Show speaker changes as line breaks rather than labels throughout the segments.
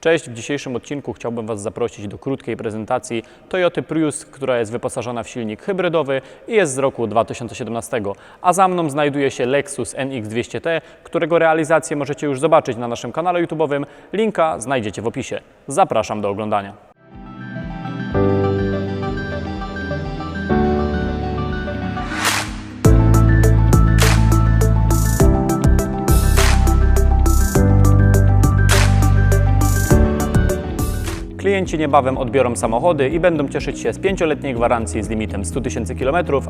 Cześć, w dzisiejszym odcinku chciałbym Was zaprosić do krótkiej prezentacji Toyota Prius, która jest wyposażona w silnik hybrydowy i jest z roku 2017. A za mną znajduje się Lexus NX200T, którego realizację możecie już zobaczyć na naszym kanale YouTube'owym. Linka znajdziecie w opisie. Zapraszam do oglądania. Klienci niebawem odbiorą samochody i będą cieszyć się z 5-letniej gwarancji z limitem 100 tysięcy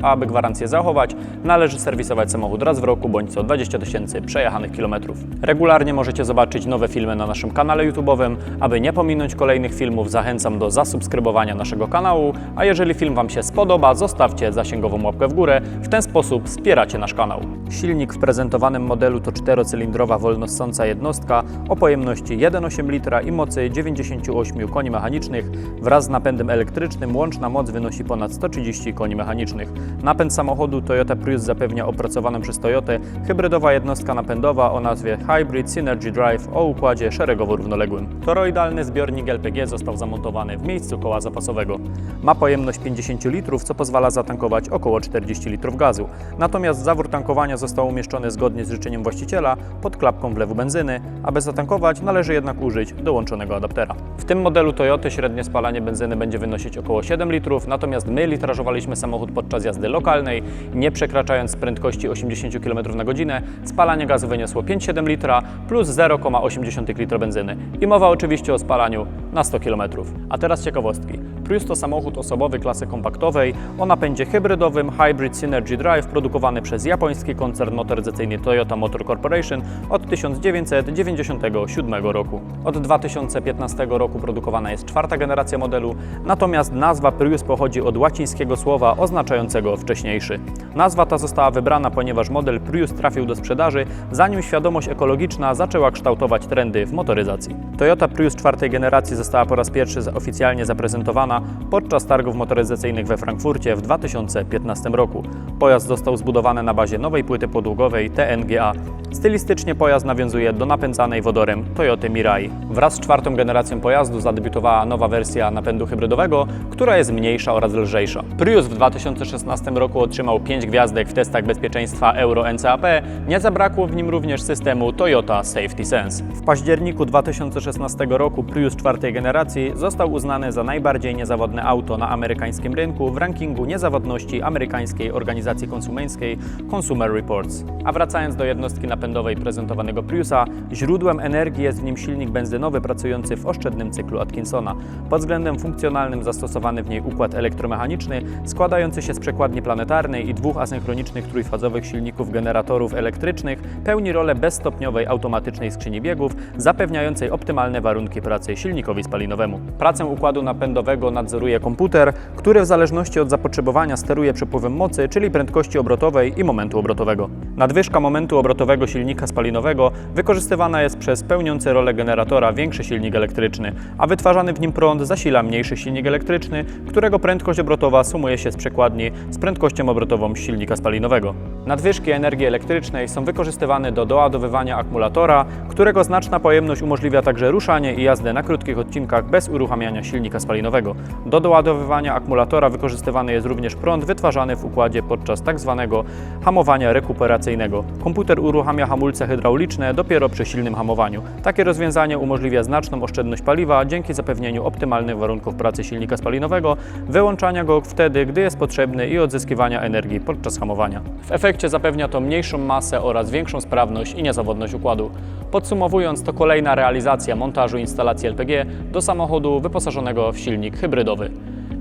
a aby gwarancję zachować, należy serwisować samochód raz w roku bądź co 20 tysięcy przejechanych kilometrów. Regularnie możecie zobaczyć nowe filmy na naszym kanale YouTube'owym. Aby nie pominąć kolejnych filmów, zachęcam do zasubskrybowania naszego kanału, a jeżeli film Wam się spodoba, zostawcie zasięgową łapkę w górę. W ten sposób wspieracie nasz kanał. Silnik w prezentowanym modelu to czterocylindrowa wolnossąca jednostka o pojemności 1,8 litra i mocy 98 koni mechanicznych. Wraz z napędem elektrycznym łączna moc wynosi ponad 130 koni mechanicznych. Napęd samochodu Toyota Prius zapewnia opracowaną przez Toyotę hybrydowa jednostka napędowa o nazwie Hybrid Synergy Drive o układzie szeregowo-równoległym. Toroidalny zbiornik LPG został zamontowany w miejscu koła zapasowego. Ma pojemność 50 litrów, co pozwala zatankować około 40 litrów gazu. Natomiast zawór tankowania został umieszczony zgodnie z życzeniem właściciela pod klapką wlewu benzyny. Aby zatankować, należy jednak użyć dołączonego adaptera. W tym modelu Toyoty średnie spalanie benzyny będzie wynosić około 7 litrów, natomiast my litrażowaliśmy samochód podczas jazdy lokalnej, nie przekraczając prędkości 80 km na godzinę. Spalanie gazu wyniosło 5,7 litra plus 0,8 litra benzyny. I mowa oczywiście o spalaniu na 100 km. A teraz ciekawostki. Prius to samochód osobowy klasy kompaktowej o napędzie hybrydowym Hybrid Synergy Drive produkowany przez japoński koncern motoryzacyjny Toyota Motor Corporation od 1997 roku. Od 2015 roku produkowana jest czwarta generacja modelu, natomiast nazwa Prius pochodzi od łacińskiego słowa oznaczającego wcześniejszy. Nazwa ta została wybrana, ponieważ model Prius trafił do sprzedaży, zanim świadomość ekologiczna zaczęła kształtować trendy w motoryzacji. Toyota Prius czwartej generacji została po raz pierwszy oficjalnie zaprezentowana podczas targów motoryzacyjnych we Frankfurcie w 2015 roku. Pojazd został zbudowany na bazie nowej płyty podługowej TNGA. Stylistycznie pojazd nawiązuje do napędzanej wodorem Toyoty Mirai. Wraz z czwartą generacją pojazdu zadebiutowała nowa wersja napędu hybrydowego, która jest mniejsza oraz lżejsza. Prius w 2016 roku otrzymał 5 gwiazdek w testach bezpieczeństwa Euro NCAP. Nie zabrakło w nim również systemu Toyota Safety Sense. W październiku 2016 roku Prius czwartej generacji został uznany za najbardziej niezawodne auto na amerykańskim rynku w rankingu niezawodności amerykańskiej organizacji konsumenckiej Consumer Reports. A wracając do jednostki napędowej prezentowanego Priusa, źródłem energii jest w nim silnik benzynowy pracujący w oszczędnym cyklu Atkinsona. Pod względem funkcjonalnym zastosowany w niej układ elektromechaniczny składający się z przekładni planetarnej i dwóch asynchronicznych trójfazowych silników generatorów elektrycznych pełni rolę bezstopniowej automatycznej skrzyni biegów zapewniającej optymalne warunki pracy silnikowi spalinowemu. Pracę układu napędowego nadzoruje komputer, który w zależności od zapotrzebowania steruje przepływem mocy, czyli prędkości obrotowej i momentu obrotowego. Nadwyżka momentu obrotowego silnika spalinowego wykorzystywana jest przez pełniący rolę generatora większy silnik elektryczny, a wytwarzany w nim prąd zasila mniejszy silnik elektryczny, którego prędkość obrotowa sumuje się z przekładni z prędkością obrotową silnika spalinowego. Nadwyżki energii elektrycznej są wykorzystywane do doładowywania akumulatora, którego znaczna pojemność umożliwia także ruszanie i jazdę na krótkich odcinkach bez uruchamiania silnika spalinowego. Do doładowywania akumulatora wykorzystywany jest również prąd wytwarzany w układzie podczas tzw. hamowania rekuperacyjnego. Komputer uruchamia hamulce hydrauliczne dopiero przy silnym hamowaniu. Takie rozwiązanie umożliwia znaczną oszczędność paliwa dzięki zapewnieniu optymalnych warunków pracy silnika spalinowego, wyłączania go wtedy, gdy jest potrzebny i odzyskiwania energii podczas hamowania. W efekcie zapewnia to mniejszą masę oraz większą sprawność i niezawodność układu. Podsumowując, to kolejna realizacja montażu instalacji LPG do samochodu wyposażonego w silnik hybrydowy.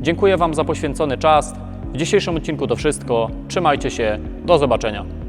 Dziękuję Wam za poświęcony czas. W dzisiejszym odcinku to wszystko. Trzymajcie się. Do zobaczenia.